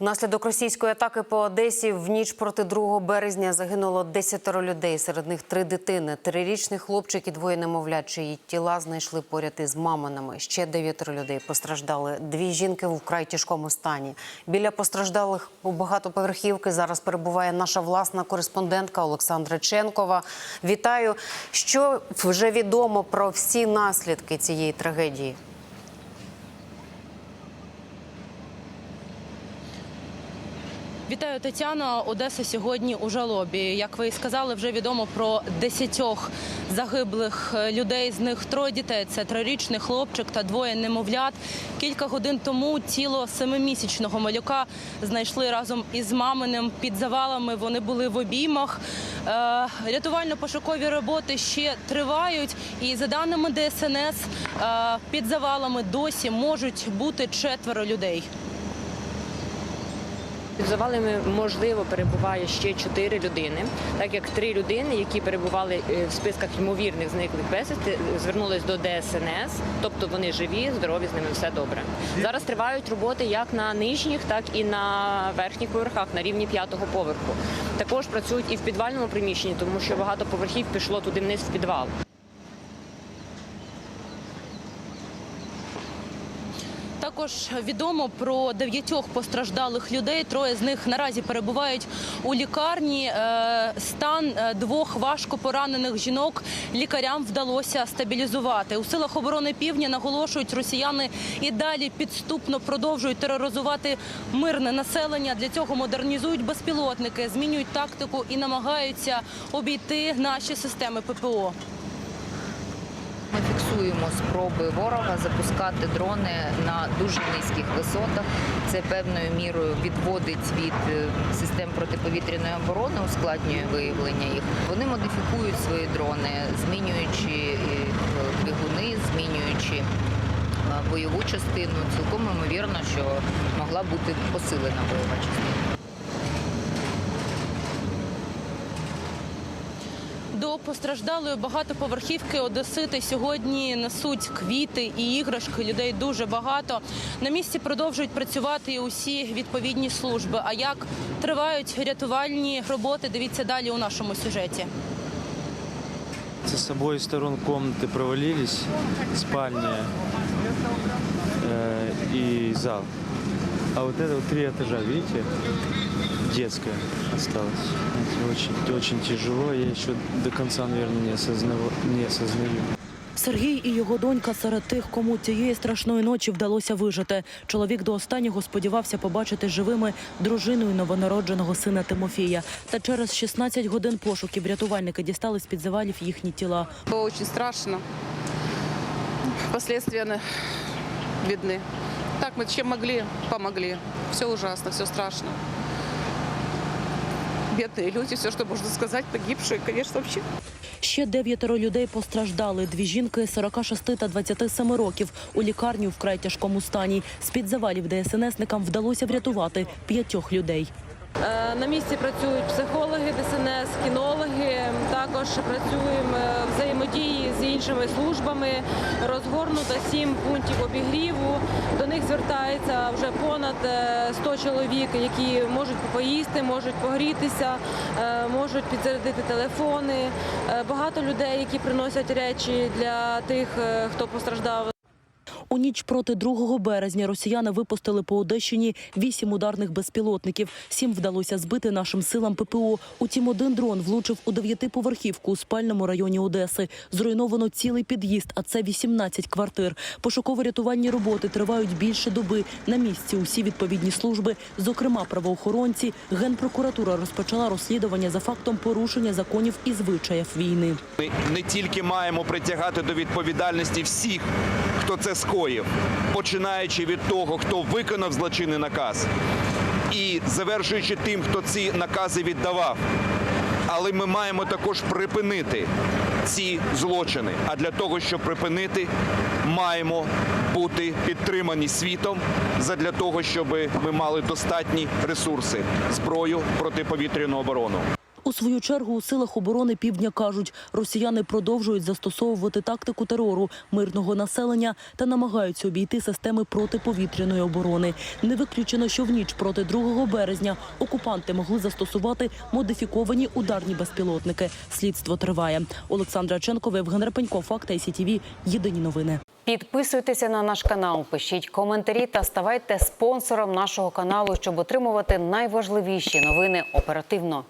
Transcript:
Внаслідок російської атаки по Одесі в ніч проти 2 березня загинуло 10 людей. Серед них три дитини. Трирічний хлопчик і двоє немовлят, чиї тіла знайшли поряд із маминами. Ще дев'ятеро людей постраждали. Дві жінки в вкрай тяжкому стані. Біля постраждалих у багатоповерхівки зараз перебуває наша власна кореспондентка Олександра Ченкова. Вітаю. Що вже відомо про всі наслідки цієї трагедії? Вітаю, Тетяно. Одеса сьогодні у жалобі. Як ви і сказали, вже відомо про десятьох загиблих е, людей. З них троє дітей. Це трирічний хлопчик та двоє немовлят. Кілька годин тому тіло семимісячного малюка знайшли разом із маминим під завалами. Вони були в обіймах. Е, Рятувально-пошукові роботи ще тривають. І за даними ДСНС, е, під завалами досі можуть бути четверо людей. Під завалами можливо перебуває ще чотири людини, так як три людини, які перебували е, в списках ймовірних зниклих безвісти, звернулись до ДСНС, тобто вони живі, здорові, з ними все добре. Зараз тривають роботи як на нижніх, так і на верхніх поверхах на рівні п'ятого поверху. Також працюють і в підвальному приміщенні, тому що багато поверхів пішло туди вниз в підвал. Також відомо про дев'ятьох постраждалих людей. Троє з них наразі перебувають у лікарні. Е, Стан е, двох важко поранених жінок лікарям вдалося стабілізувати. У силах оборони півдня наголошують, росіяни і далі підступно продовжують тероризувати мирне населення. Для цього модернізують безпілотники, змінюють тактику і намагаються обійти наші системи ППО. Фіксуємо спроби ворога запускати дрони на дуже низьких висотах. Це певною мірою відводить від е, систем протиповітряної оборони, ускладнює виявлення їх. Вони модифікують свої дрони, змінюючи е, двигуни, змінюючи е, бойову частину. Цілком ймовірно, що могла бути посилена бойова частина. До постраждалої багатоповерхівки Одесити сьогодні несуть квіти і іграшки. Людей дуже багато. На місці продовжують працювати і усі відповідні служби. А як тривають рятувальні роботи? Дивіться далі у нашому сюжеті. С обоих сторон комнаты провалились, спальня э, и зал. А вот это вот три этажа, видите, детская осталась. Это Очень, очень тяжело, я еще до конца, наверное, не, осознав... не осознаю. Сергій і його донька серед тих, кому цієї страшної ночі вдалося вижити. Чоловік до останнього сподівався побачити живими дружину і новонародженого сина Тимофія. Та через 16 годин пошуків рятувальники дістали з під завалів їхні тіла. Было очень страшно. Последствия на- видны. Так мы чем могли, помогли. Все ужасно, все страшно. Бедные люди, все, что можно сказать, погибшие, конечно, вообще. Ще дев'ятеро людей постраждали. Дві жінки 46 та 27 років у лікарню вкрай тяжкому стані. З під завалів ДСНСникам вдалося врятувати п'ятьох людей. Е, На місці працюють психологи, ДСНС, кінологи. Також працюємо е, взаємодії з іншими службами. Розгорнуто сім пунктів обігріву. До них звертається вже понад е, 100 чоловік, які можуть поїсти, можуть погрітися, е, можуть підзарядити телефони. Е, Багато людей, які приносять речі для тих, е, хто постраждав. У ніч проти 2 березня росіяни випустили по Одещині вісім ударних безпілотників. Сім вдалося збити нашим силам ППО. Утім, один дрон влучив у дев'ятиповерхівку у спальному районі Одеси. Зруйновано цілий під'їзд, а це 18 квартир. Пошуково-рятувальні роботи тривають більше доби. На місці усі відповідні служби, зокрема правоохоронці. Генпрокуратура розпочала розслідування за фактом порушення законів і звичаїв війни. Ми не тільки маємо притягати до відповідальності всіх, хто це скоїв, починаючи від того, хто виконав злочинний наказ, і завершуючи тим, хто ці накази віддавав. Але ми маємо також припинити ці злочини. А для того, щоб припинити, маємо бути підтримані світом задля того, щоб ми мали достатні ресурси, зброю протиповітряну оборону. У свою чергу у силах оборони півдня кажуть, росіяни продовжують застосовувати тактику терору мирного населення та намагаються обійти системи протиповітряної оборони. Не виключено, що в ніч проти 2 березня окупанти могли застосувати модифіковані ударні безпілотники. Слідство триває. Олександра Ченкова, Євген Репенько, Факти ICTV. Єдині новини. Підписуйтеся на наш канал, пишіть коментарі та ставайте спонсором нашого каналу, щоб отримувати найважливіші новини оперативно.